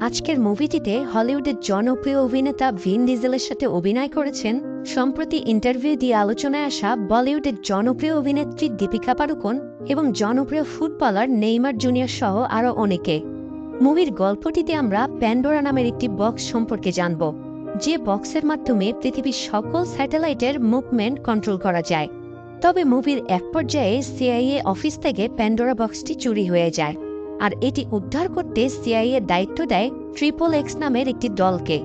আজকের মুভিটিতে হলিউডের জনপ্রিয় অভিনেতা ভিন ডিজেলের সাথে অভিনয় করেছেন, সম্প্রতি ইন্টারভিউ দিয়ে আলোচনায় আসা বলিউডের জনপ্রিয় অভিনেত্রী দীপিকা পাড়ুকোন এবং জনপ্রিয় ফুটবলার নেইমার জুনিয়র সহ আরও অনেকে। মুভির গল্পটিতে আমরা প্যান্ডোরা নামের একটি বক্স সম্পর্কে জানব, যে বক্সের মাধ্যমে পৃথিবীর সকল স্যাটেলাইটের মুভমেন্ট কন্ট্রোল করা যায়। তবে মুভির এক পর্যায়ে সিআইএ অফিস থেকে প্যান্ডোরা বক্সটি চুরি হয়ে যায়। আর এটি উদ্ধার করতে সিআইএ দায়িত্ব দেয় ট্রিপল এক্স নামের একটি দলকে।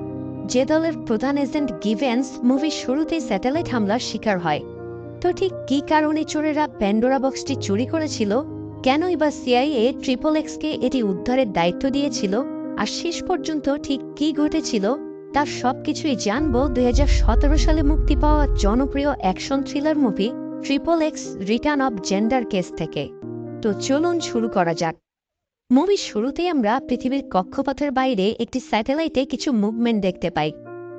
যে দলের প্রধান এজেন্ট গিভেন্স মুভির শুরুতেই স্যাটেলাইট হামলার শিকার হয়। তো ঠিক কী কারণে চোরেরা প্যান্ডোরা বক্সটি চুরি করেছিল? কেনই বা সিআইএ ট্রিপল এক্সকে এটি উদ্ধারের দায়িত্ব দিয়েছিল? আর শেষ পর্যন্ত ঠিক কী ঘটেছিল? তার সবকিছুই জানব দুই হাজার সতেরো সালে মুক্তি পাওয়া জনপ্রিয় action thriller movie triple X return of Xander Cage থেকে। তো চলুন শুরু করা যাক। মুভির শুরুতেই আমরা পৃথিবীর কক্ষপথের বাইরে একটি স্যাটেলাইটে কিছু মুভমেন্ট দেখতে পাই।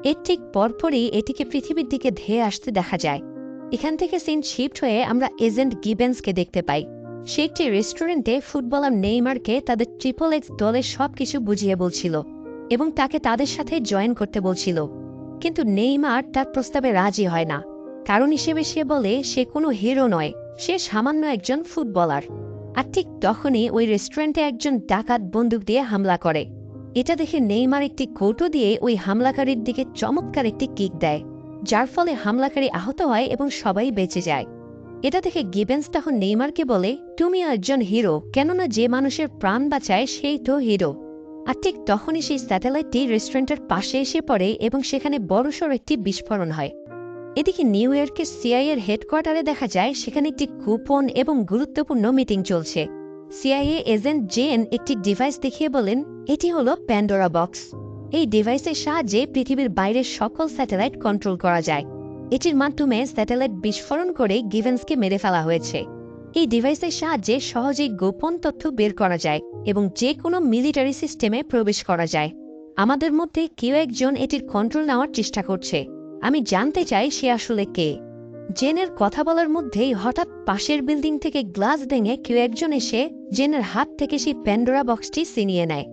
এর ঠিক পরপরই এটিকে পৃথিবীর দিকে ধেয়ে আসতে দেখা যায়। এখান থেকে সিন শিফট হয়ে আমরা এজেন্ট গিবেন্সকে দেখতে পাই। সে একটি রেস্টুরেন্টে ফুটবলার নেইমারকে তাদের ট্রিপল এক্স দলের সব কিছু বুঝিয়ে বলছিল এবং তাকে তাদের সাথে জয়েন করতে বলছিল। কিন্তু নেইমার তার প্রস্তাবে রাজি হয় না। কারণ হিসেবে সে বলে, সে কোনো হিরো নয়। সে সামান্য একজন ফুটবলার আর ঠিক তখনই ওই রেস্টুরেন্টে একজন ডাকাত বন্দুক দিয়ে হামলা করে। এটা দেখে নেইমার একটি কৌটো দিয়ে ওই হামলাকারীর দিকে চমৎকার একটি কিক দেয়, যার ফলে হামলাকারী আহত হয় এবং সবাই বেঁচে যায়। এটা দেখে গিবেন্স তখন নেইমারকে বলে, তুমি একজন হিরো, কেননা যে মানুষের প্রাণ বাঁচায় সেই তো হিরো। আর ঠিক তখনই সেই স্যাটেলাইটটি রেস্টুরেন্টের পাশে এসে পড়ে এবং সেখানে বড়সড় একটি বিস্ফোরণ হয়। এদিকে নিউ ইয়র্কের সিআইএর হেডকোয়ার্টারে দেখা যায়, সেখানে একটি কুপন এবং গুরুত্বপূর্ণ মিটিং চলছে। সিআইএ এজেন্ট জেন একটি ডিভাইস দেখিয়ে বলেন, এটি হলো প্যান্ডোরা বক্স। এই ডিভাইসের সাহায্যে পৃথিবীর বাইরের সকল স্যাটেলাইট কন্ট্রোল করা যায়। এটির মাধ্যমে স্যাটেলাইট বিস্ফোরণ করে গিভেন্সকে মেরে ফেলা হয়েছে। এই ডিভাইসের সাহায্যে সহজেই গোপন তথ্য বের করা যায় এবং যে কোনো মিলিটারি সিস্টেমে প্রবেশ করা যায়। আমাদের মধ্যে কেউ একজন এটির কন্ট্রোল নেওয়ার চেষ্টা করছে। আমি জানতে চাই সে আসলে কে। জেনের কথা বলার মধ্যেই হঠাৎ পাশের বিল্ডিং থেকে গ্লাস ভেঙে কেউ একজন এসে জেনের হাত থেকে সেই প্যান্ডোরা বক্সটি ছিনিয়ে নেয়।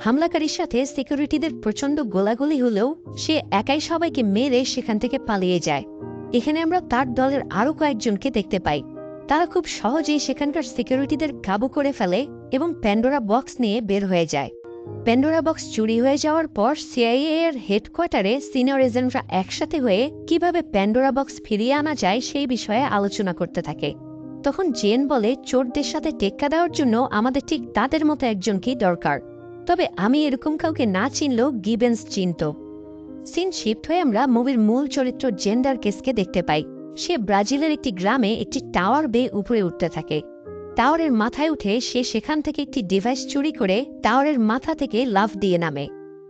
হামলাকারীর সাথে সিকিউরিটিদের প্রচণ্ড গোলাগুলি হলেও সে একাই সবাইকে মেরে সেখান থেকে পালিয়ে যায়। এখানে আমরা তার দলের আরও কয়েকজনকে দেখতে পাই। তারা খুব সহজেই সেখানকার সিকিউরিটিদের কাবু করে ফেলে এবং প্যান্ডোরা বক্স নিয়ে বের হয়ে যায়। প্যান্ডোরা বক্স চুরি হয়ে যাওয়ার পর সিআইএ এর হেডকোয়ার্টারে সিনিয়র এজেন্টরা একসাথে হয়ে কীভাবে প্যান্ডোরা বক্স ফিরিয়ে আনা যায় সেই বিষয়ে আলোচনা করতে থাকে। তখন জেন বলে, চোরদের সাথে টেক্কা দেওয়ার জন্য আমাদের ঠিক তাদের মতো একজনকেই দরকার। তবে আমি এরকম কাউকে না চিনলেও গিবেন্স চিনত। সিন শিফট হয়ে আমরা মুভির মূল চরিত্র জেন্ডার কেসকে দেখতে পাই। সে ব্রাজিলের একটি গ্রামে একটি টাওয়ার বেয়ে উপরে উঠতে থাকে। টাওয়ারের মাথায় উঠে সে সেখান থেকে একটি ডিভাইস চুরি করে টাওয়ারের মাথা থেকে লাভ দিয়ে নামে।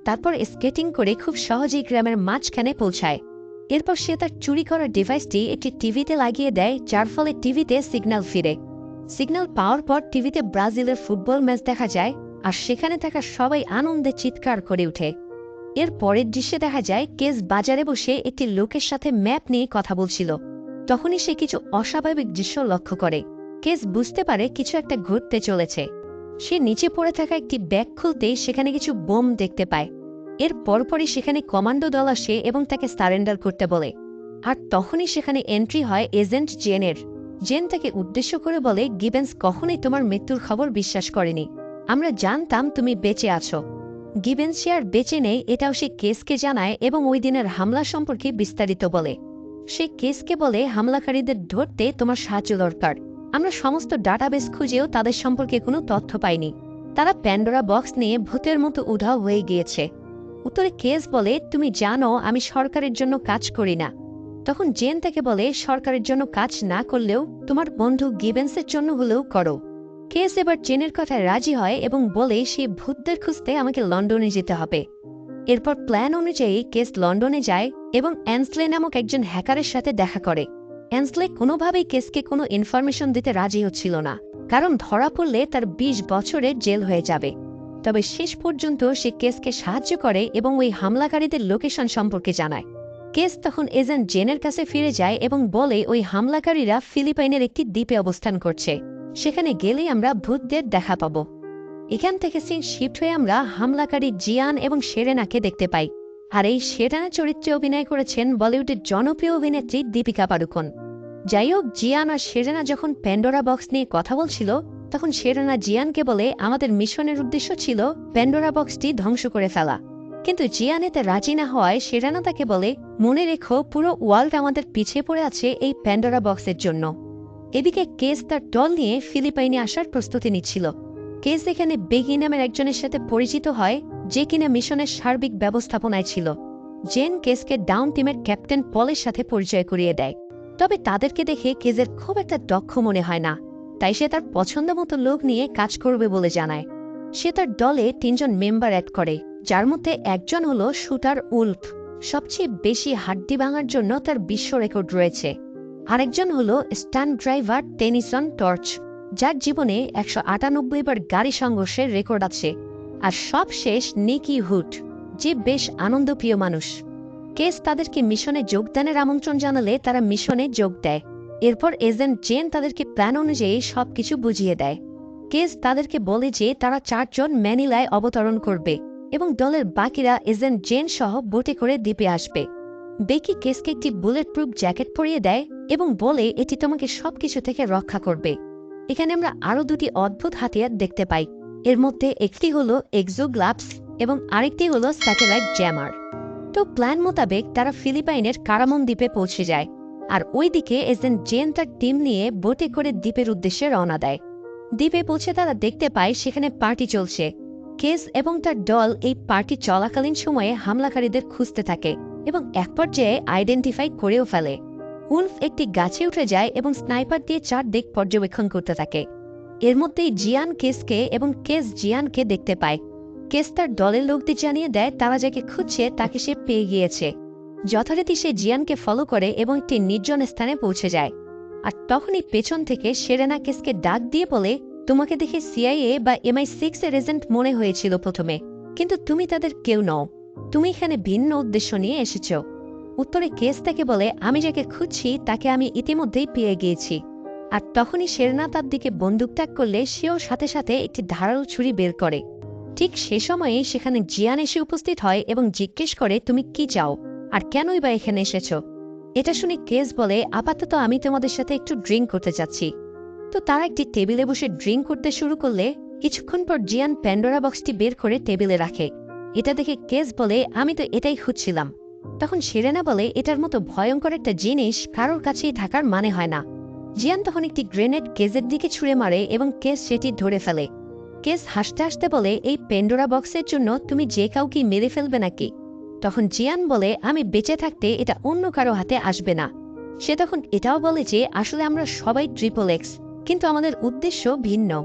তারপর স্কেটিং করে খুব সহজেই গ্রামের মাঝখানে পৌঁছায়। এরপর সে তার চুরি করা ডিভাইসটি একটি টিভিতে লাগিয়ে দেয়, যার ফলে টিভিতে সিগন্যাল ফিরে। সিগন্যাল পাওয়ার পর টিভিতে ব্রাজিলের ফুটবল ম্যাচ দেখা যায়, আর সেখানে থাকা সবাই আনন্দে চিৎকার করে উঠে এর পরের দৃশ্যে দেখা যায়, কেস বাজারে বসে একটি লোকের সাথে ম্যাপ নিয়ে কথা বলছিল। তখনই সে কিছু অস্বাভাবিক দৃশ্য লক্ষ্য করে। কেস বুঝতে পারে কিছু একটা ঘটতে চলেছে। সে নিচে পড়ে থাকা একটি ব্যাগ খুলতেই সেখানে কিছু বোম দেখতে পায়। এর পরপরই সেখানে কমান্ডো দল আসে এবং তাকে সারেন্ডার করতে বলে। আর তখনই সেখানে এন্ট্রি হয় এজেন্ট জেনের। জেন তাকে উদ্দেশ্য করে বলে, গিবেন্স, কখনোই তোমার মৃত্যুর খবর বিশ্বাস করেনি। আমরা জানতাম তুমি বেঁচে আছো। গিবেন্স সে আর বেঁচে নেই, এটাও সে কেসকে জানায় এবং ওই দিনের হামলা সম্পর্কে বিস্তারিত বলে। সে কেসকে বলে, হামলাকারীদের ধরতে তোমার সাহায্য দরকার। আমরা সমস্ত ডাটাবেস খুঁজেও তাদের সম্পর্কে কোনো তথ্য পাইনি। তারা প্যান্ডোরা বক্স নিয়ে ভূতের মতো উধাও হয়ে গিয়েছে। উত্তরে কেস বলে, তুমি জানো, আমি সরকারের জন্য কাজ করি না। তখন জেন তাকে বলে, সরকারের জন্য কাজ না করলেও তোমার বন্ধু গিবেন্সের জন্য হলেও করো। কেস এবার জেনের কথায় রাজি হয় এবং বলে সে ভূতদের খুঁজতে আমাকে লন্ডনে যেতে হবে। এরপর প্ল্যান অনুযায়ী কেস লন্ডনে যায় এবং অ্যান্সলে নামক একজন হ্যাকারের সাথে দেখা করে। অ্যান্সলে কোনোভাবেই কেসকে কোনো ইনফরমেশন দিতে রাজি হচ্ছিল না, কারণ ধরা পড়লে তার ২০ বছরের জেল হয়ে যাবে। তবে শেষ পর্যন্ত সে কেসকে সাহায্য করে এবং ওই হামলাকারীদের লোকেশন সম্পর্কে জানায়। কেস তখন এজেন্ট জেনের কাছে ফিরে যায় এবং বলে, ওই হামলাকারীরা ফিলিপাইনের একটি দ্বীপে অবস্থান করছে। সেখানে গেলেই আমরা ভূতদের দেখা পাব। এখান থেকে সিন শিফট হয়ে আমরা হামলাকারী জিয়ান এবং সেরেনাকে দেখতে পাই। আর এই সেরেনা চরিত্রে অভিনয় করেছেন বলিউডের জনপ্রিয় অভিনেত্রী দীপিকা পাড়ুকোন। যাই হোক জিয়ান আর সেরেনা যখন প্যান্ডোরা বক্স নিয়ে কথা বলছিল, তখন সেরেনা জিয়ানকে বলে আমাদের মিশনের উদ্দেশ্য ছিল প্যান্ডোরা বক্সটি ধ্বংস করে ফেলা। কিন্তু জিয়ান এতে রাজি না হওয়ায় সেরেনা তাকে বলে, মনে রেখো, পুরো ওয়ার্ল্ড আমাদের পিছিয়ে পড়ে আছে এই প্যান্ডোরা বক্সের জন্য। এদিকে কেস তার দল নিয়ে ফিলিপাইনে আসার প্রস্তুতি নিচ্ছিল। কেস এখানে বেগি নামের একজনের সাথে পরিচিত হয়, যে কিনা মিশনের সার্বিক ব্যবস্থাপনায় ছিল। জেন কেসকে ডাউন টিমের ক্যাপ্টেন পলের সাথে পরিচয় করিয়ে দেয়। তবে তাদেরকে দেখে কেজের খুব একটা দক্ষ মনে হয় না। তাই সে তার পছন্দ মতো লোক নিয়ে কাজ করবে বলে জানায়। সে তার দলে তিনজন মেম্বার অ্যাড করে, যার মধ্যে একজন হল শুটার উল্ফ। সবচেয়ে বেশি হাড্ডি ভাঙার জন্য তার বিশ্ব রেকর্ড রয়েছে। আরেকজন হল স্ট্যান্ড ড্রাইভার টেনিসন টর্চ, যার জীবনে একশো আটানব্বই বার গাড়ি সংঘর্ষের রেকর্ড আছে। আর সব শেষ নিকি হুট, যে বেশ আনন্দপ্রিয় মানুষ। কেস তাদেরকে মিশনে যোগদানের আমন্ত্রণ জানালে তারা মিশনে যোগ দেয়। এরপর এজেন্ট জেন তাদেরকে প্ল্যান অনুযায়ী সবকিছু বুঝিয়ে দেয়। কেস তাদেরকে বলে যে তারা চারজন ম্যানিলায় অবতরণ করবে এবং দলের বাকিরা এজেন্ট জেন সহ বোটে করে দ্বীপে আসবে। বেকি কেসকে একটি বুলেট প্রুফ জ্যাকেট পরিয়ে দেয় এবং বলে, এটি তোমাকে সবকিছু থেকে রক্ষা করবে। এখানে আমরা আরও দুটি অদ্ভুত হাতিয়ার দেখতে পাই। এর মধ্যে একটি হল এক্সোগ্লাভস এবং আরেকটি হল স্যাটেলাইট জ্যামার। তো প্ল্যান মোতাবেক তারা ফিলিপাইনের কারামন দ্বীপে পৌঁছে যায়, আর ওইদিকে এজেন্ট জেন তার টিম নিয়ে বোটে করে দ্বীপের উদ্দেশ্যে রওনা দেয়। দ্বীপে পৌঁছে তারা দেখতে পায় সেখানে পার্টি চলছে। কেস এবং তার দল এই পার্টি চলাকালীন সময়ে হামলাকারীদের খুঁজতে থাকে এবং এক পর্যায়ে আইডেন্টিফাই করেও ফেলে। উলফ একটি গাছে উঠে যায় এবং স্নাইপার দিয়ে চার দিক পর্যবেক্ষণ করতে থাকে। এর মধ্যেই জিয়ান কেসকে এবং কেস জিয়ানকে দেখতে পায়। কেস তার দলের লোকদের জানিয়ে দেয়, তারা যাকে খুঁজছে তাকে সে পেয়ে গিয়েছে। যথারীতি সে জিয়ানকে ফলো করে এবং একটি নির্জন স্থানে পৌঁছে যায়। আর তখনই পেছন থেকে সেরেনা কেসকে ডাক দিয়ে বলে, তোমাকে দেখে সিআইএ বা এমআই সিক্স এর এজেন্ট মনে হয়েছিল প্রথমে, কিন্তু তুমি তাদের কেউ নও। তুমি এখানে ভিন্ন উদ্দেশ্য নিয়ে এসেছ। উত্তরে কেস তাকে বলে, আমি যাকে খুঁজছি তাকে আমি ইতিমধ্যেই পেয়ে গিয়েছি। আর তখনই শেরনা তার দিকে বন্দুক ত্যাগ করলে সেও সাথে সাথে একটি ধারালো ছুরি বের করে। ঠিক সে সময়ে সেখানে জিয়ান এসে উপস্থিত হয় এবং জিজ্ঞেস করে, তুমি কি চাও? আর কেনই বা এখানে এসেছ? এটা শুনে কেস বলে, আপাতত আমি তোমাদের সাথে একটু ড্রিঙ্ক করতে চাচ্ছি তো তারা একটি টেবিলে বসে ড্রিঙ্ক করতে শুরু করলে, কিছুক্ষণ পর জিয়ান প্যান্ডোরা বক্সটি বের করে টেবিলে রাখে। এটা দেখে কেস বলে, আমি তো এটাই খুঁজছিলাম। তখন সেরেনা বলে, এটার মতো ভয়ঙ্কর একটা জিনিস কারোর কাছেই থাকার মানে হয় না। জিয়ান তখন একটি গ্রেনেড কেজের দিকে ছুঁড়ে মারে এবং কেস সেটি ধরে ফেলে। কেস হাসতে হাসতে বলে, এই পেন্ডোরা বক্সের জন্য তুমি যে কাউকে মেরে ফেলবে নাকি? তখন জিয়ান বলে, আমি বেঁচে থাকতে এটা অন্য কারও হাতে আসবে না। সে তখন এটাও বলে যে, আসলে আমরা সবাই ট্রিপল এক্স কিন্তু আমাদের উদ্দেশ্য ভিন্ন।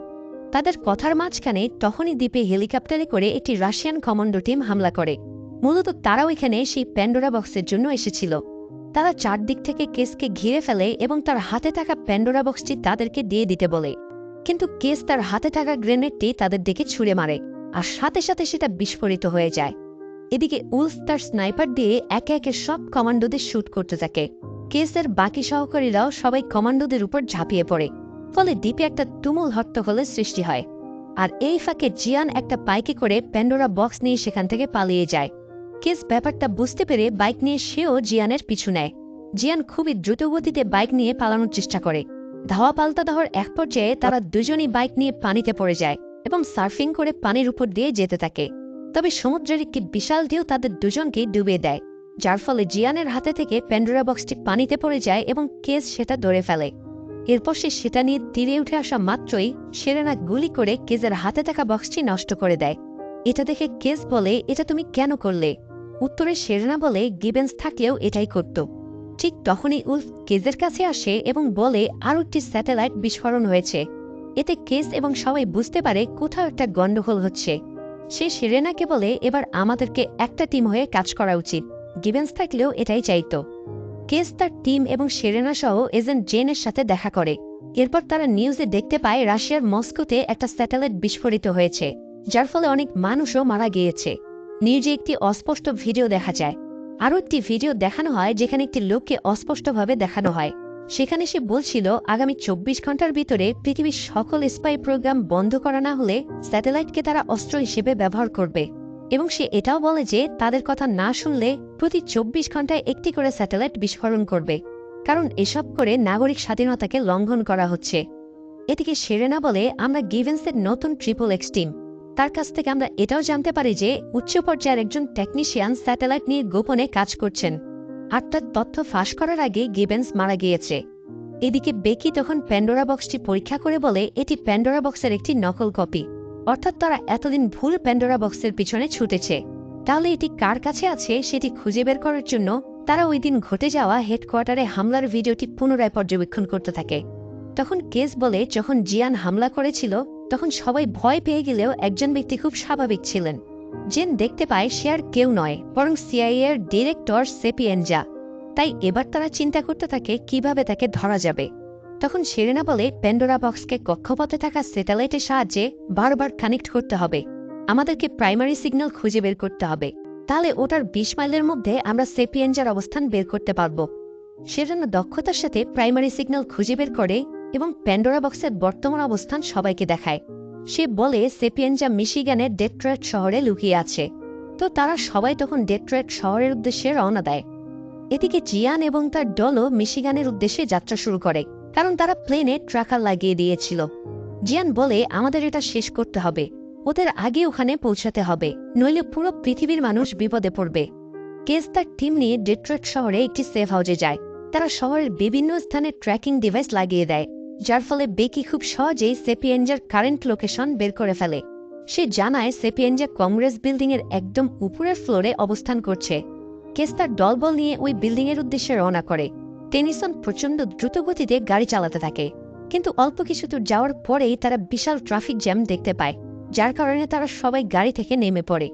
তাদের কথার মাঝখানে তখনই দ্বীপে হেলিকপ্টারে করে একটি রাশিয়ান কমান্ডো টিম হামলা করে। মূলত তারাও এখানে সেই প্যান্ডোরা বক্সের জন্য এসেছিল। তারা চারদিক থেকে কেসকে ঘিরে ফেলে এবং তার হাতে থাকা প্যান্ডোরা বক্সটি তাদেরকে দিয়ে দিতে বলে। কিন্তু কেস তার হাতে থাকা গ্রেনেডটি তাদের দিকে ছুঁড়ে মারে, আর সাথে সাথে সেটা বিস্ফোরিত হয়ে যায়। এদিকে উলফ তার স্নাইপার দিয়ে একে একে সব কমান্ডোদের শ্যুট করতে থাকে। কেসের বাকি সহকারীরাও সবাই কমান্ডোদের উপর ঝাঁপিয়ে পড়ে, ফলে দ্বীপে একটা তুমুল হট্টগোলের সৃষ্টি হয়, আর এই ফাঁকে জিয়ান একটা বাইকে করে প্যান্ডোরা বক্স নিয়ে সেখান থেকে পালিয়ে যায়। কেস ব্যাপারটা বুঝতে পেরে বাইক নিয়ে সেও জিয়ানের পিছু নেয়। জিয়ান খুবই দ্রুতগতিতে বাইক নিয়ে পালানোর চেষ্টা করে ধাওয়া পাল্টা দেওয়ার এক পর্যায়ে তারা দুজনই বাইক নিয়ে পানিতে পড়ে যায় এবং সার্ফিং করে পানির উপর দিয়ে যেতে থাকে। তবে সমুদ্রের একটি বিশাল ঢেউ তাদের দুজনকেই ডুবে দেয়, যার ফলে জিয়ানের হাতে থেকে প্যান্ডোরা বক্সটি পানিতে পড়ে যায় এবং কেস সেটা ধরে ফেলে। এরপর সে সেটা নিয়ে তীরে উঠে আসা মাত্রই সেরেনা গুলি করে কেজের হাতে থাকা বক্সটি নষ্ট করে দেয়। এটা দেখে কেস বলে, এটা তুমি কেন করলে? উত্তরে সেরেনা বলে, গিবেন্স থাকলেও এটাই করত। ঠিক তখনই উলফ কেজের কাছে আসে এবং বলে, আরও একটি স্যাটেলাইট বিস্ফোরণ হয়েছে। এতে কেস এবং সবাই বুঝতে পারে কোথাও একটা গণ্ডগোল হচ্ছে। সে সেরেনাকে বলে, এবার আমাদেরকে একটা টিম হয়ে কাজ করা উচিত। গিবেন্স থাকলেও এটাই চাইত। কেস তার টিম এবং সেরেনা সহ এজেন্ট জেনের সাথে দেখা করে। এরপর তারা নিউজে দেখতে পায়, রাশিয়ার মস্কোতে একটা স্যাটেলাইট বিস্ফোরিত হয়েছে, যার ফলে অনেক মানুষও মারা গিয়েছে। নিউজে একটি অস্পষ্ট ভিডিও দেখা যায়। আরও একটি ভিডিও দেখানো হয় যেখানে একটি লোককে অস্পষ্টভাবে দেখানো হয়। সেখানে সে বলছিল, আগামী চব্বিশ ঘণ্টার ভিতরে পৃথিবীর সকল স্পাই প্রোগ্রাম বন্ধ করা না হলে স্যাটেলাইটকে তারা অস্ত্র হিসেবে ব্যবহার করবে। এবং সে এটাও বলে যে, তাদের কথা না শুনলে প্রতি চব্বিশ ঘন্টায় একটি করে স্যাটেলাইট বিস্ফোরণ করবে। কারণ এসব করে নাগরিক স্বাধীনতাকে লঙ্ঘন করা হচ্ছে। এদিকে সেরেনা বলে আমরা গিভেন্সের নতুন ট্রিপল এক্স টিম। তার কাছ থেকে আমরা এটাও জানতে পারি যে উচ্চ পর্যায়ের একজন টেকনিশিয়ান স্যাটেলাইট নিয়ে গোপনে কাজ করছেন। আর তার তথ্য ফাঁস করার আগে গিভেন্স মারা গিয়েছে। এদিকে বেকি তখন প্যান্ডোরা বক্সটি পরীক্ষা করে বলে এটি প্যান্ডোরা বক্সের একটি নকল কপি অর্থাৎ তারা এতদিন ভুল প্যান্ডোরা বক্সের পিছনে ছুটেছে। তাহলে এটি কার কাছে আছে সেটি খুঁজে বের করার জন্য তারা ওই দিন ঘটে যাওয়া হেডকোয়ার্টারে হামলার ভিডিওটি পুনরায় পর্যবেক্ষণ করতে থাকে। তখন কেস বলে যখন জিয়ান হামলা করেছিল তখন সবাই ভয় পেয়ে গেলেও একজন ব্যক্তি খুব স্বাভাবিক ছিলেন। জেন দেখতে পায় সে আর কেউ নয়, বরং সিআইএ এর ডিরেক্টর সেপিয়েনজা তাই এবার তারা চিন্তা করতে থাকে, কীভাবে তাকে ধরা যাবে। তখন সেরেনা বলে, প্যান্ডোরা বক্সকে কক্ষপথে থাকা স্যাটেলাইটের সাহায্যে বারবার কানেক্ট করতে হবে। আমাদেরকে প্রাইমারি সিগন্যাল খুঁজে বের করতে হবে। তাহলে ওটার বিশ মাইলের মধ্যে আমরা সেপিয়েনজার অবস্থান বের করতে পারব। সেরেনা দক্ষতার সাথে প্রাইমারি সিগন্যাল খুঁজে বের করে এবং প্যান্ডোরা বক্সের বর্তমান অবস্থান সবাইকে দেখায়। সে বলে সেপিয়েনজা মিশিগানের ডেট্রয়েট শহরে লুকিয়ে আছে। তো তারা সবাই তখন ডেট্রয়েট শহরের উদ্দেশ্যে রওনা দেয়। এদিকে জিয়ান এবং তার দলও মিশিগানের উদ্দেশ্যে যাত্রা শুরু করে, কারণ তারা প্লেনে ট্রাকার লাগিয়ে দিয়েছিল। জিয়ান বলে, আমাদের এটা শেষ করতে হবে। ওদের আগে ওখানে পৌঁছাতে হবে, নইলে পুরো পৃথিবীর মানুষ বিপদে পড়বে। কেস তার টিম নিয়ে ডেট্রয়েট শহরে একটি সেফ হাউজে যায়। তারা শহরের বিভিন্ন স্থানে ট্র্যাকিং ডিভাইস লাগিয়ে দেয়। যার ফলে বেকি খুব সহজেই সেপিয়েঞ্জার কারেন্ট লোকেশন বের করে ফেলে। সে জানায় সেপিয়েঞ্জা কংগ্রেস বিল্ডিংয়ের একদম উপরের ফ্লোরে অবস্থান করছে। কেস তার দলবল নিয়ে ওই বিল্ডিংয়ের উদ্দেশ্যে রওনা করে। টেনিসন প্রচণ্ড দ্রুতগতিতে গাড়ি চালাতে থাকে। কিন্তু অল্প কিছু দূর যাওয়ার পরেই তারা বিশাল ট্রাফিক জ্যাম দেখতে পায়, যার কারণে তারা সবাই গাড়ি থেকে নেমে পড়ে।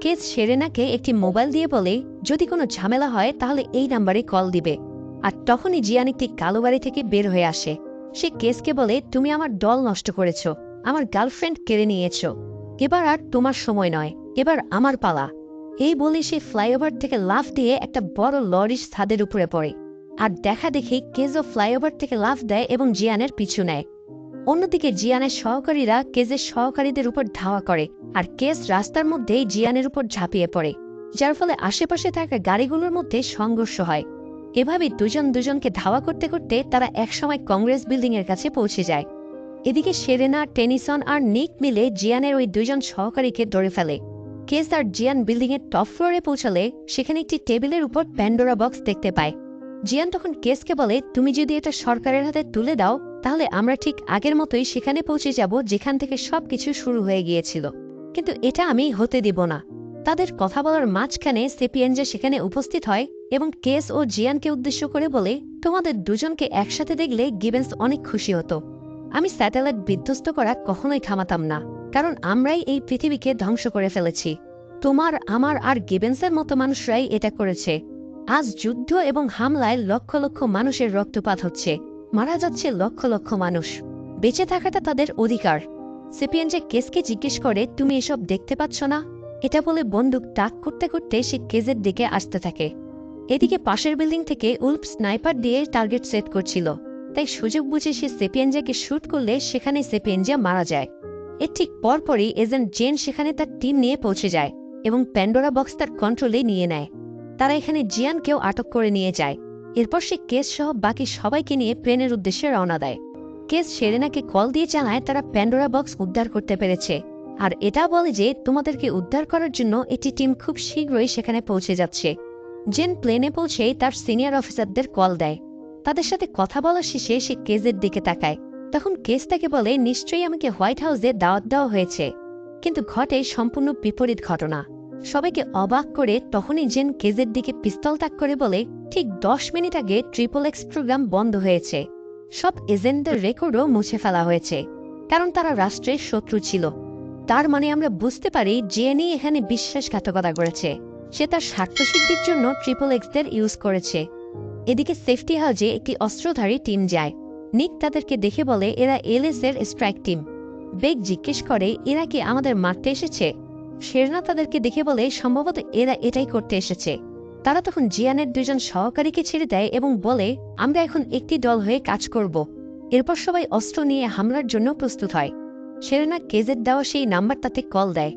কেস সেরেনাকে একটি মোবাইল দিয়ে বলে, যদি কোনো ঝামেলা হয় তাহলে এই নাম্বারে কল দিবে। আর তখনই জিয়ান একটি কালো বাড়ি থেকে বের হয়ে আসে। সে কেসকে বলে, তুমি আমার দল নষ্ট করেছ, আমার গার্লফ্রেন্ড কেড়ে নিয়েছ। এবার আর তোমার সময় নয়, এবার আমার পালা। এই বলে সে ফ্লাইওভার থেকে লাফ দিয়ে একটা বড় লরির ছাদের উপরে পড়ে। আর দেখা দেখি কেজও ফ্লাইওভার থেকে লাফ দেয় এবং জিয়ানের পিছু নেয়। অন্যদিকে জিয়ানের সহকারীরা কেজের সহকারীদের উপর ধাওয়া করে, আর কেস রাস্তার মধ্যেই জিয়ানের উপর ঝাঁপিয়ে পড়ে, যার ফলে আশেপাশে থাকা গাড়িগুলোর মধ্যে সংঘর্ষ হয়। এভাবে দুজন দুজনকে ধাওয়া করতে করতে তারা একসময় কংগ্রেস বিল্ডিং এর কাছে পৌঁছে যায়। এদিকে সেরেনা, টেনিসন আর নিক মিলে জিয়ানের ওই দুজন সহকারীকে ধরে ফেলে। কেস আর জিয়ান বিল্ডিং এর টপ ফ্লোরে পৌঁছালে সেখানে একটি টেবিলের উপর প্যান্ডোরা বক্স দেখতে পায়। জিয়ান তখন কেসকে বলে, তুমি যদি এটা সরকারের হাতে তুলে দাও, তাহলে আমরা ঠিক আগের মতোই সেখানে পৌঁছে যাব যেখান থেকে সবকিছু শুরু হয়ে গিয়েছিল। কিন্তু এটা আমি হতে দিব না। তাদের কথা বলার মাঝখানে সেপিয়েনজা সেখানে উপস্থিত হয় এবং কেস ও জিয়ানকে উদ্দেশ্য করে বলে, তোমাদের দুজনকে একসাথে দেখলে গিবেন্স অনেক খুশি হতো। আমি স্যাটেলাইট বিধ্বস্ত করা কখনোই থামাতাম না, কারণ আমরাই এই পৃথিবীকে ধ্বংস করে ফেলেছি। তোমার, আমার আর গিবেন্সের মতো মানুষরাই এটা করেছে। আজ যুদ্ধ এবং হামলায় লক্ষ লক্ষ মানুষের রক্তপাত হচ্ছে। মারা যাচ্ছে লক্ষ লক্ষ মানুষ। বেঁচে থাকাটা তাদের অধিকার। সেপিয়েন যে কেসকে জিজ্ঞেস করে, তুমি এসব দেখতে পাচ্ছ না? এটা বলে বন্দুক টাক করতে করতে সে কেজের দিকে আসতে থাকে। এদিকে পাশের বিল্ডিং থেকে উল্প স্নাইপার দিয়ে টার্গেট সেট করছিল। তাই সুযোগ বুঝে সে সেপিয়েনজাকে শ্যুট করলে সেখানে সেপিয়েনজা মারা যায়। এর ঠিক পরপরই এজেন্ট জেন সেখানে তার টিম নিয়ে পৌঁছে যায় এবং প্যান্ডোরা বক্স তার কন্ট্রোলে নিয়ে নেয়। তারা এখানে জিয়ানকেও আটক করে নিয়ে যায়। এরপর সে কেস সহ বাকি সবাইকে নিয়ে প্লেনের উদ্দেশ্যে রওনা দেয়। কেস সেরেনাকে কল দিয়ে জানায় তারা প্যান্ডোরা বক্স উদ্ধার করতে পেরেছে। আর এটা বলে যে তোমাদেরকে উদ্ধার করার জন্য একটি টিম খুব শীঘ্রই সেখানে পৌঁছে যাচ্ছে। জেন প্লেনে পৌঁছেই তার সিনিয়র অফিসারদের কল দেয়। তাদের সাথে কথা বলা শেষে সে কেজের দিকে তাকায়। তখন কেস তাকে বলে, নিশ্চয়ই আমাকে হোয়াইট হাউসে দাওয়াত দেওয়া হয়েছে। কিন্তু ঘটে সম্পূর্ণ বিপরীত ঘটনা। সবাইকে অবাক করে তখনই জেন কেজের দিকে পিস্তল তাক করে বলে, ঠিক দশ মিনিট আগে ট্রিপল এক্স প্রোগ্রাম বন্ধ হয়েছে। সব এজেন্টদের রেকর্ডও মুছে ফেলা হয়েছে। কারণ তারা রাষ্ট্রের শত্রু ছিল। তার মানে আমরা বুঝতে পারি জেএনই এখানে বিশ্বাসঘাতকতা করেছে। সে তার স্বার্থসিদ্ধির জন্য ট্রিপল এক্সদের ইউজ করেছে। এদিকে সেফটি হাউজে একটি অস্ত্রধারী টিম যায়। নিক তাদেরকে দেখে বলে, এরা এলএস এর স্ট্রাইক টিম বেগ জিজ্ঞেস করে, এরা কি আমাদের মারতে এসেছে? শেরনা তাদেরকে দেখে বলে, সম্ভবত এরা এটাই করতে এসেছে। তারা তখন জিয়ানের দুজন সহকারীকে ছেড়ে দেয় এবং বলে, আমরা এখন একটি দল হয়ে কাজ করব। এরপর সবাই অস্ত্র নিয়ে হামলার জন্য প্রস্তুত হয়। সেরেনা কেজের দেওয়া সেই নাম্বারটাতে কল দেয়।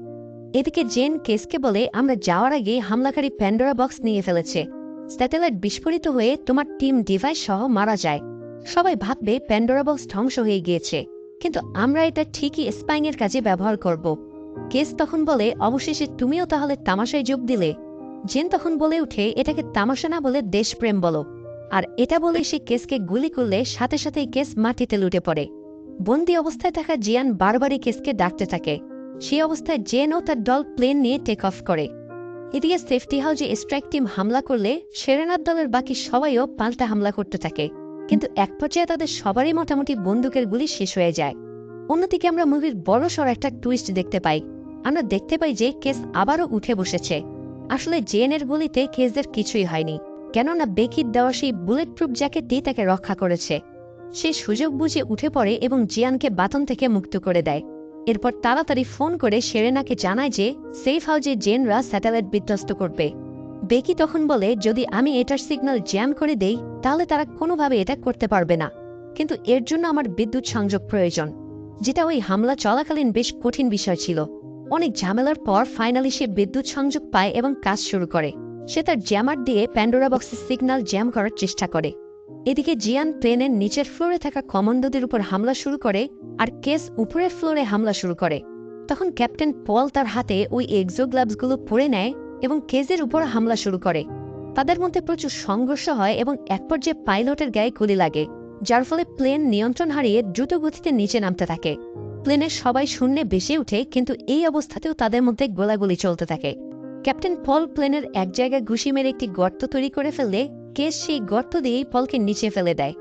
এদিকে জেন কেসকে বলে, আমরা যাওয়ার আগে হামলাকারী প্যান্ডোরা বক্স নিয়ে ফেলেছে। স্যাটেলাইট বিস্ফোরিত হয়ে তোমার টিম ডিভাইস সহ মারা যায়। সবাই ভাববে প্যান্ডোরা বক্স ধ্বংস হয়ে গিয়েছে। কিন্তু আমরা এটা ঠিকই স্পাইং এর কাজে ব্যবহার করব। কেস তখন বলে, অবশেষে তুমিও তাহলে তামাশায় যোগ দিলে? জেন তখন বলে উঠে এটাকে তামাশা না বলে দেশপ্রেম বলো। আর এটা বলে সে কেসকে গুলি করলে সাথে সাথেই কেস মাটিতে লুটে পড়ে। বন্দি অবস্থায় থাকা জিয়ান বারবারই কেসকে ডাকতে থাকে। সেই অবস্থায় জেন ও তার দল প্লেন নিয়ে টেক অফ করে। এদিকে সেফটি হাউজে স্ট্রাইক টিম হামলা করলে সেরেনার দলের বাকি সবাইও পাল্টা হামলা করতে থাকে। কিন্তু এক পর্যায়ে তাদের সবারই মোটামুটি বন্দুকের গুলি শেষ হয়ে যায়। অন্যদিকে আমরা মুভির বড় সড় একটা টুইস্ট দেখতে পাই। আমরা দেখতে পাই যে কেস আবারও উঠে বসেছে। আসলে জেনের গুলিতে কেসদের কিছুই হয়নি। কেননা বেকির দেওয়া সেই বুলেট প্রুফ জ্যাকেটটি তাকে রক্ষা করেছে। সে সুযোগ বুঝে উঠে পড়ে এবং জিয়ানকে বাতন থেকে মুক্ত করে দেয়। এরপর তাড়াতাড়ি ফোন করে সেরেনাকে জানায় যে সেফ হাউজে জেনরা স্যাটেলাইট বিধ্বস্ত করবে। বেকি তখন বলে, যদি আমি এটার সিগন্যাল জ্যাম করে দেই, তাহলে তারা কোনোভাবে এটা করতে পারবে না। কিন্তু এর জন্য আমার বিদ্যুৎ সংযোগ প্রয়োজন। যেটা ওই হামলা চলাকালীন বেশ কঠিন বিষয় ছিল। অনেক ঝামেলার পর ফাইনালি সে বিদ্যুৎ সংযোগ পায় এবং কাজ শুরু করে। সে তার জ্যামার দিয়ে প্যান্ডোরা বক্সের সিগন্যাল জ্যাম করার চেষ্টা করে। এদিকে জিয়ান প্লেনের নিচের ফ্লোরে থাকা কমান্ডোদের উপর হামলা শুরু করে আর কেস উপরের ফ্লোরে হামলা শুরু করে। তখন ক্যাপ্টেন পল তার হাতে ওই এক্সো গ্লাভসগুলো পরে নেয় এবং কেজের উপর হামলা শুরু করে। তাদের মধ্যে প্রচুর সংঘর্ষ হয় এবং এক পর্যায়ে পাইলটের গায়ে গুলি লাগে, যার ফলে প্লেন নিয়ন্ত্রণ হারিয়ে দ্রুত গতিতে নিচে নামতে থাকে। প্লেনের সবাই শূন্যে বেশি উঠে কিন্তু এই অবস্থাতেও তাদের মধ্যে গোলাগুলি চলতে থাকে। ক্যাপ্টেন পল প্লেনের এক জায়গায় ঘুষি মেরে একটি গর্ত তৈরি করে ফেললে কেস সেই গর্ত দিয়েই পলকে নিচে ফেলে দেয়।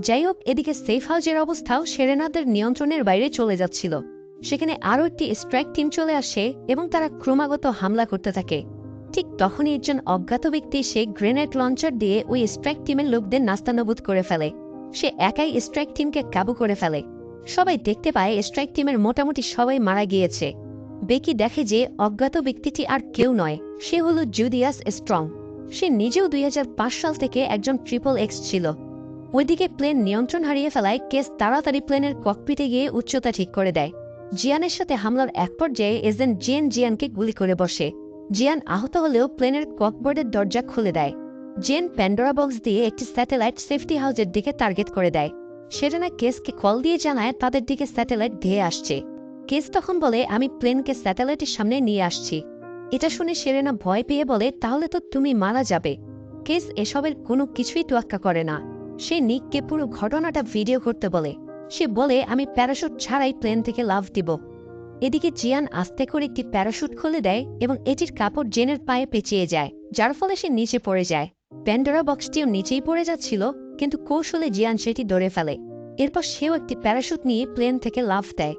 যাই হোক এদিকে সেফ হাউজের অবস্থাও সেরেনাদের নিয়ন্ত্রণের বাইরে চলে যাচ্ছিল। সেখানে আরও একটি স্ট্রাইক টিম চলে আসে এবং তারা ক্রমাগত হামলা করতে থাকে। ঠিক তখনই একজন অজ্ঞাত ব্যক্তি সে গ্রেনেড লঞ্চার দিয়ে ওই স্ট্রাইক টিমের লোকদের নাস্তানবুদ করে ফেলে। সে একাই স্ট্রাইক টিমকে কাবু করে ফেলে। সবাই দেখতে পায় স্ট্রাইক টিমের মোটামুটি সবাই মারা গিয়েছে। বেকি দেখে যে অজ্ঞাত ব্যক্তিটি আর কেউ নয়, সে হল জুদিয়াস স্ট্রং। সে নিজেও দুই হাজার পাঁচ সাল থেকে একজন ট্রিপল এক্স ছিল। ওইদিকে প্লেন নিয়ন্ত্রণ হারিয়ে ফেলায় কেস তাড়াতাড়ি প্লেনের ককপিটে গিয়ে উচ্চতা ঠিক করে দেয়। জিয়ানের সাথে হামলার এক পর্যায়ে এজেন্ট জিয়ান জিয়ানকে গুলি করে বসে। জিয়ান আহত হলেও প্লেনের ককবোর্ডের দরজা খুলে দেয়। জেন প্যান্ডোরা বক্স দিয়ে একটি স্যাটেলাইট সেফটি হাউজের দিকে টার্গেট করে দেয়। সেরেনা কেসকে কল দিয়ে জানায় তাদের দিকে স্যাটেলাইট ধেয়ে আসছে। কেস তখন বলে, আমি প্লেনকে স্যাটেলাইটের সামনে নিয়ে আসছি। এটা শুনে সেরেনা ভয় পেয়ে বলে, তাহলে তো তুমি মারা যাবে। কেস, এসবের কোনো কিছুই তোয়াক্কা করে না। সে নিককে পুরো ঘটনাটা ভিডিও করতে বলে। সে বলে, আমি প্যারাশুট ছাড়াই প্লেন থেকে লাভ দিব। এদিকে জিয়ান আস্তে করে একটি প্যারাশুট খুলে দেয় এবং এটির কাপড় জেনের পায়ে পেঁচিয়ে যায়, যার ফলে সে নিচে পড়ে যায়। প্যান্ডোরা বক্সটিও নিচেই পড়ে যাচ্ছিল, কিন্তু কৌশলে জিয়ান সেটি ধরে ফেলে। এরপর সেও একটি প্যারাশুট নিয়ে প্লেন থেকে লাভ দেয়।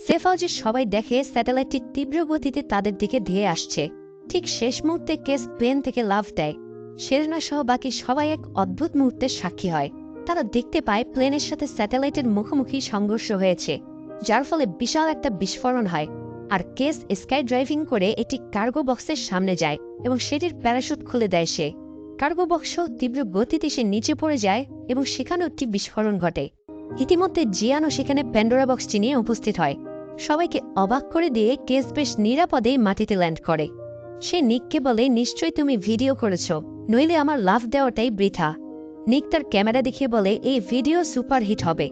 সেফাউজের সবাই দেখে স্যাটেলাইটটি তীব্র গতিতে তাদের দিকে ধেয়ে আসছে। ঠিক শেষ মুহূর্তে কেস প্লেন থেকে লাভ দেয়। শেরনা সহ বাকি সবাই এক অদ্ভুত মুহূর্তের সাক্ষী হয়। তারা দেখতে পায় প্লেনের সাথে স্যাটেলাইটের মুখোমুখি সংঘর্ষ হয়েছে, যার ফলে বিশাল একটা বিস্ফোরণ হয়। আর কেস স্কাই ড্রাইভিং করে একটি কার্গো বক্সের সামনে যায় এবং সেটির প্যারাশুট খুলে দেয় সে। কার্গো বক্স তীব্র গতিতে সে নিচে পড়ে যায় এবং সেখানেও একটি বিস্ফোরণ ঘটে। ইতিমধ্যে জিয়ানও সেখানে প্যান্ডোরা বক্সটি নিয়ে উপস্থিত হয়। সবাইকে অবাক করে দিয়ে কেস বেশ নিরাপদে মাটিতে ল্যান্ড করে। সে নিককে বলে, নিশ্চয়ই তুমি ভিডিও করেছ। নইলে আমার লাভ দেওয়াটাই বৃথা। নিক তার ক্যামেরা দেখিয়ে বলে, এই ভিডিও সুপারহিট হবে।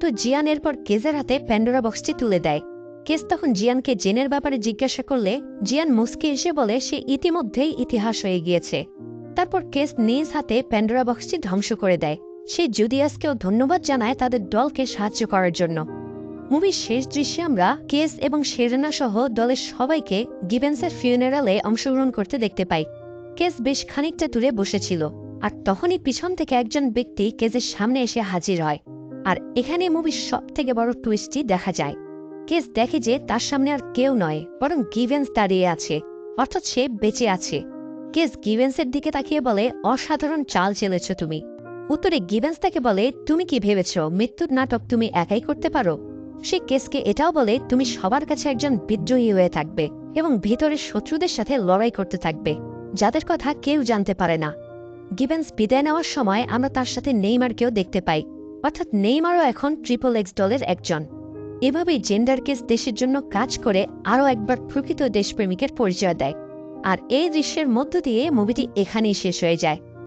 তো জিয়ান এরপর কেজের হাতে প্যান্ডোরা বক্সটি তুলে দেয়। কেস তখন জিয়ানকে জেনের ব্যাপারে জিজ্ঞাসা করলে, জিয়ান মুস্কি এসে বলে, সে ইতিমধ্যেই ইতিহাস হয়ে গিয়েছে। তারপর কেস নিজ হাতে প্যান্ডোরা বক্সটি ধ্বংস করে দেয়। সে জুদিয়াসকেও ধন্যবাদ জানায় তাদের দলকে সাহায্য করার জন্য। মুভির শেষ দৃশ্যে আমরা কেস এবং শেরেনা সহ দলের সবাইকে গিভেন্সের ফিউনারালে অংশগ্রহণ করতে দেখতে পাই। কেস বেশ খানিকটা দূরে বসেছিল, আর তখনই পিছন থেকে একজন ব্যক্তি কেসের সামনে এসে হাজির হয়, আর এখানে মুভির সব থেকে বড় টুইস্টটি দেখা যায়। কেস দেখে যে তার সামনে আর কেউ নয়, বরং গিভেন্স দাঁড়িয়ে আছে, অর্থাৎ সে বেঁচে আছে। কেস গিভেন্সের দিকে তাকিয়ে বলে, অসাধারণ চাল চেলেছ তুমি। উত্তরে গিভেন্স তাকে বলে, তুমি কি ভেবেছ? মৃত্যুর নাটক তুমি একাই করতে পারো? সে কেসকে এটাও বলে, তুমি সবার কাছে একজন বিদ্রোহী হয়ে থাকবে এবং ভেতরের শত্রুদের সাথে লড়াই করতে থাকবে, যাদের কথা কেউ জানতে পারে না। গিভেন্স বিদায় নেওয়ার সময় আমরা তার সাথে নেইমারকেও দেখতে পাই। অর্থাৎ নেইমারও এখন ট্রিপল এক্স দলের একজন। এভাবেই জেন্ডার কেস দেশের জন্য কাজ করে আরও একবার প্রকৃত দেশপ্রেমিকের পরিচয় দেয়। আর এই দৃশ্যের মধ্য দিয়ে মুভিটি এখানেই শেষ হয়ে যায়।